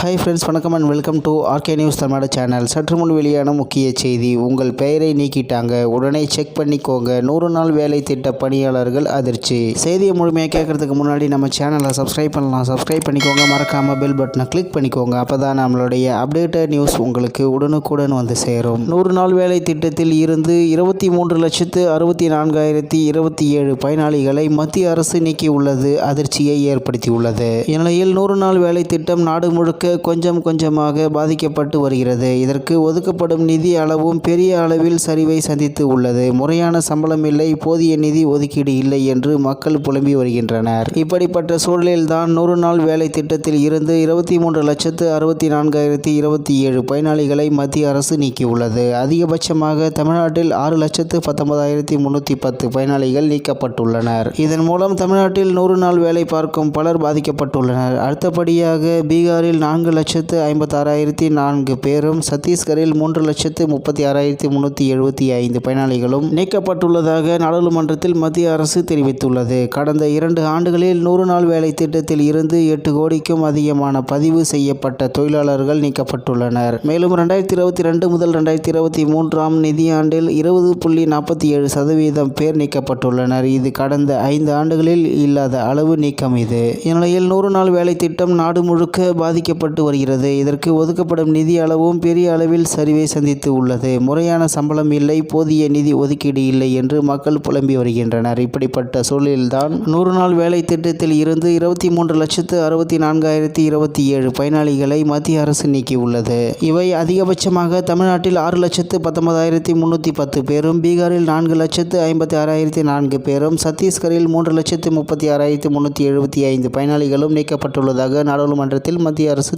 Hi friends வணக்கம் and welcome to RK news Tamil Nadu channel சற்று முன் வெளியான முக்கிய செய்தி உங்கள் பெயரை நீக்கிட்டாங்க. உடனே செக் பண்ணிக்கோங்க. நூறு நாள் வேலை திட்ட பணியாளர்கள் அதிர்ச்சி. செய்தியை முழுமையாக கேட்கறதுக்கு முன்னாடி நம்ம சேனலை சப்ஸ்கிரைப் பண்ணலாம். சப்ஸ்கிரைப் பண்ணிக்கோங்க. மறக்காமல் பெல் பட்டனை கிளிக் பண்ணிக்கோங்க. அப்போ தான் நம்மளுடைய அப்டேட்டட் நியூஸ் உங்களுக்கு உடனுக்குடன் வந்து சேரும். நூறு நாள் வேலை திட்டத்தில் இருந்து இருபத்தி மூன்று லட்சத்து அறுபத்தி நான்காயிரத்தி இருபத்தி ஏழு பயனாளிகளை மத்திய அரசு நீக்கியுள்ளது. அதிர்ச்சியை ஏற்படுத்தியுள்ளது. இந்நிலையில் நூறு நாள் வேலை திட்டம் நாடு முழுக்க கொஞ்சம் கொஞ்சமாக பாதிக்கப்பட்டு வருகிறது. இதற்கு ஒதுக்கப்படும் நிதி அளவும் பெரிய அளவில் சரிவை சந்தித்து உள்ளது. முறையான சம்பளம் இல்லை போதிய நிதி ஒதுக்கீடு இல்லை என்று மக்கள் புலம்பி வருகின்றனர். இப்படிப்பட்ட சூழலில்தான் நூறு நாள் வேலை திட்டத்தில் இருந்து இருபத்தி மூன்று லட்சத்து அறுபத்தி நான்காயிரத்தி இருபத்தி ஏழு பயனாளிகளை மத்திய அரசு நீக்கியுள்ளது. அதிகபட்சமாக தமிழ்நாட்டில் ஆறு லட்சத்து பத்தொன்பதாயிரத்தி முன்னூற்றி பத்து பயனாளிகள் நீக்கப்பட்டுள்ளனர். இதன் மூலம் தமிழ்நாட்டில் நூறு நாள் வேலை பார்க்கும் பலர் பாதிக்கப்பட்டுள்ளனர். அடுத்தபடியாக பீகாரில் நான்கு லட்சத்து ஐம்பத்தாறாயிரத்தி நான்கு பேரும் சத்தீஸ்கரில் மூன்று லட்சத்து முப்பத்தி ஆறாயிரத்தி முன்னூற்றி எழுபத்தி ஐந்து பயனாளிகளும் நீக்கப்பட்டுள்ளதாக நாடாளுமன்றத்தில் மத்திய அரசு தெரிவித்துள்ளது. கடந்த இரண்டு ஆண்டுகளில் நூறு நாள் வேலை திட்டத்தில் இருந்து எட்டு கோடிக்கும் அதிகமான பதிவு செய்யப்பட்ட தொழிலாளர்கள் நீக்கப்பட்டுள்ளனர். மேலும் ரெண்டாயிரத்தி இருபத்தி ரெண்டு முதல் ரெண்டாயிரத்தி இருபத்தி மூன்றாம் நிதியாண்டில் இருபது புள்ளி நாற்பத்தி ஏழு சதவீதம் பேர் நீக்கப்பட்டுள்ளனர். இது கடந்த ஐந்து ஆண்டுகளில் இல்லாத அளவு நீக்கம் இது. இந்நிலையில் நூறு நாள் வேலை திட்டம் நாடு முழுக்க பாதிக்கப்பட்ட வருகிறது. இதற்கு ஒதுக்கப்படும் நிதி அளவும் பெரிய அளவில் சரிவை சந்தித்து உள்ளது. முறையான சம்பளம் இல்லை போதிய நிதி ஒதுக்கீடு இல்லை என்று மக்கள் புலம்பி வருகின்றனர். இப்படிப்பட்ட சூழலில்தான் நூறு நாள் வேலை திட்டத்தில் இருந்து இருபத்தி மூன்று லட்சத்து அறுபத்தி நான்காயிரத்தி இருபத்தி ஏழு பயனாளிகளை மத்திய அரசு நீக்கியுள்ளது. இவை அதிகபட்சமாக தமிழ்நாட்டில் ஆறு லட்சத்து பத்தொன்பதாயிரத்தி முன்னூற்றி பத்து பேரும் பீகாரில் நான்கு லட்சத்து ஐம்பத்தி ஆறாயிரத்தி நான்கு பேரும் சத்தீஸ்கரில் மூன்று லட்சத்து முப்பத்தி ஆறாயிரத்தி முன்னூற்றி எழுபத்தி ஐந்து பயனாளிகளும் நீக்கப்பட்டுள்ளதாக நாடாளுமன்றத்தில் மத்திய அரசு